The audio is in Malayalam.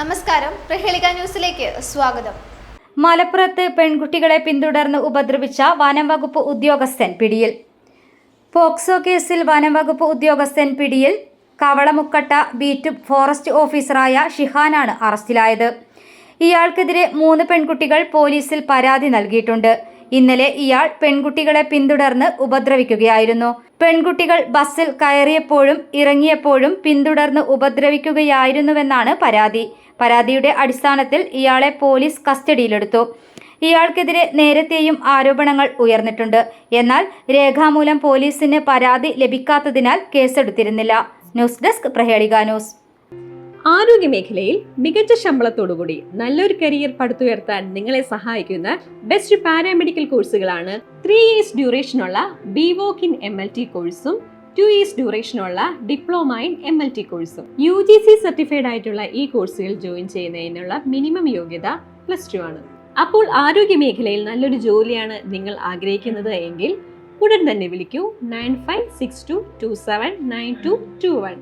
നമസ്കാരം. പ്രഹേളിക ന്യൂസിലേക്ക് സ്വാഗതം. മലപ്പുറത്ത് പെൺകുട്ടികളെ പിന്തുടർന്ന് ഉപദ്രവിച്ച വനം വകുപ്പ് ഉദ്യോഗസ്ഥൻ പിടിയിൽ. പോക്സോ കേസിൽ വനം വകുപ്പ് ഉദ്യോഗസ്ഥൻ പിടിയിൽ കവളമുക്കട്ട ബീറ്റ് ഫോറസ്റ്റ് ഓഫീസറായ ഷിഹാനാണ് അറസ്റ്റിലായത്. ഇയാൾക്കെതിരെ മൂന്ന് പെൺകുട്ടികൾ പോലീസിൽ പരാതി നൽകിയിട്ടുണ്ട്. ഇന്നലെ ഇയാൾ പെൺകുട്ടികളെ പിന്തുടർന്ന് ഉപദ്രവിക്കുകയായിരുന്നു. പെൺകുട്ടികൾ ബസ്സിൽ കയറിയപ്പോഴും ഇറങ്ങിയപ്പോഴും പിന്തുടർന്ന് ഉപദ്രവിക്കുകയായിരുന്നുവെന്നാണ് പരാതി. പരാതിയുടെ അടിസ്ഥാനത്തിൽ ഇയാളെ പോലീസ് കസ്റ്റഡിയിലെടുത്തു. ഇയാൾക്കെതിരെ നേരത്തെയും ആരോപണങ്ങൾ ഉയർന്നിട്ടുണ്ട്. എന്നാൽ രേഖാമൂലം പോലീസിന് പരാതി ലഭിക്കാത്തതിനാൽ കേസെടുത്തിരുന്നില്ല. News desk Prahelika news. ആരോഗ്യമേഖലയിൽ മികച്ച ശമ്പളത്തോടുകൂടി നല്ലൊരു കരിയർ പടുത്തുയർത്താൻ നിങ്ങളെ സഹായിക്കുന്ന ബെസ്റ്റ് പാരാമെഡിക്കൽ കോഴ്സുകളാണ് three years ഡ്യൂറേഷനുള്ള B voc M L T കോഴ്സും two years ഡ്യൂറേഷനുള്ള diploma in M L T കോഴ്സും യു ജി സി സർട്ടിഫൈഡ് ആയിട്ടുള്ള ഈ കോഴ്സുകൾ ജോയിൻ ചെയ്യുന്നതിനുള്ള മിനിമം യോഗ്യത പ്ലസ് ടു ആണ്. അപ്പോൾ ആരോഗ്യ മേഖലയിൽ നല്ലൊരു ജോലിയാണ് നിങ്ങൾ ആഗ്രഹിക്കുന്നത് എങ്കിൽ ഉടൻ തന്നെ വിളിക്കൂ. Nine five six two two seven nine two two one